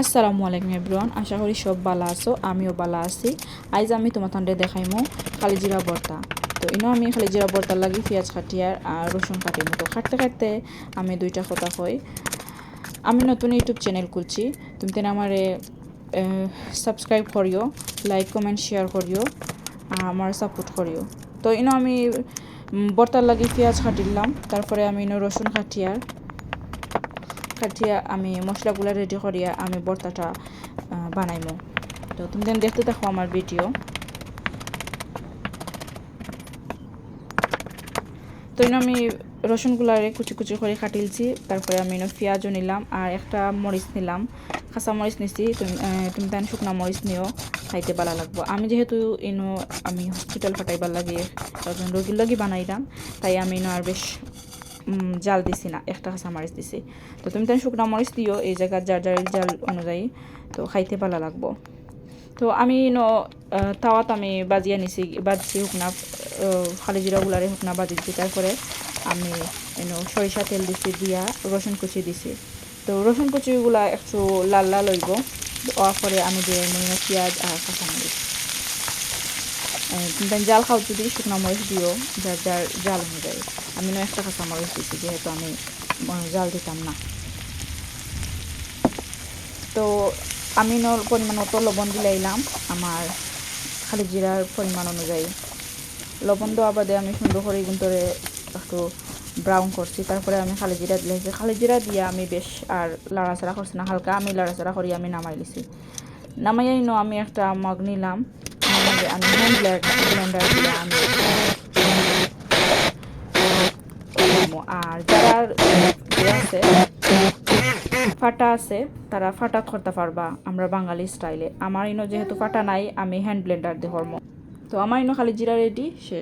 আসসালামু আলাইকুম এভরিওয়ান আশা করি সব ভালো আছো, আমিও ভালো আছি। আজ আমি তোমার তোমাদের দেখাইমো খালি জিরা ভর্তা। তো, ইনো আমি খালি জিরা ভর্তার লাগি পেঁয়াজ কাটিয়ার আর রসুন কাটিমো। তো, কাটতে কাটতে আমি দুইটা কথা কই। আমি নতুন ইউটিউব চ্যানেল খুলছি। তুমি তেন আমারে সাবস্ক্রাইব করিও লাইক কমেন্ট শেয়ার করিও আমার সাপোর্ট করিও। তো, ইনো আমি ভর্তার লাগি পেঁয়াজ কাটিলাম। তারপরে আমি ইনো রসুন কাটিয়ার। কাটিয়া আমি মশলাগুলো রেডি করিয়া আমি ভর্তাটা আহ, বানাইমো। তো তুমি দেখতে থাকো আমার ভিডিও তো আমি রসুনগুলারে কুচি কুচি করে কাটিলছি তারপরে আমি পেঁয়াজও নিলাম আর একটা মরিচ নিলাম। কাঁচা মরিচ নিছি তুমি তুমি শুকনা মরিচ নিও খাইতে ভালো লাগবো। আমি যেহেতু ইনো আমি হসপিটাল ফাটাইবার লাগে একজন রোগীর লগি বানাইলাম তাই আমি ইনো আর বেশ জাল দিছি না, একটা কাঁচা মরিচ দিছি। তো তুমি তাই শুকনা মরিচ দিও, এই জায়গার যার যার জাল অনুযায়ী। তো খাইতে ভালো লাগবো। তো আমি ন তাওয়াত আমি বাজিয়ে নিছি বাজছি শুকনা খালি জিরাগুলারে শুকনা বাজি দিছি তারপরে আমি এনো সরিষা তেল দিছি, দিয়া রসুন কুচি দিছি। তো রসুন কুচিগুলা একটু লাল লাল হইব পরে আমি দিয়ে নিই পেঁয়াজ আর কাঁচামরিচ জাল খাও যদি শুকনো মরিচ দিও যার যার জাল অনুযায়ী। আমি নয় একটা কাঁচা মরিচ দিছি, যেহেতু আমি জাল দিতাম না। তো আমি ন পরিমাণ মতো লবণ দিলাইলাম আমার খালি জিরার পরিমাণ অনুযায়ী। লবণ দেওয়া বাদে আমি সুন্দর করে কিন্তু একটু ব্রাউন করছি, তারপরে আমি খালি জিরা দিলাইছি খালি জিরা দিয়ে আমি বেশ আর লাড়াচাড়া করছি না, হালকা আমি লাড়াচাড়া করি, আমি নামাই লিছি নামাইয়াই ন আমি একটা মগ নিলাম। নিয়ে আমি হ্যান্ড ব্লেন্ডার দিয়ে আমি। আর যারা আছে ফাটা আছে তারা ফাটা করতে পারবা আমরা বাঙালি স্টাইলে আমার ইনো যেহেতু ফাটা নাই আমি হ্যান্ড ব্লেন্ডার দিয়ে হরমো তো আমার ইনো খালি জিরা রেডি শেষ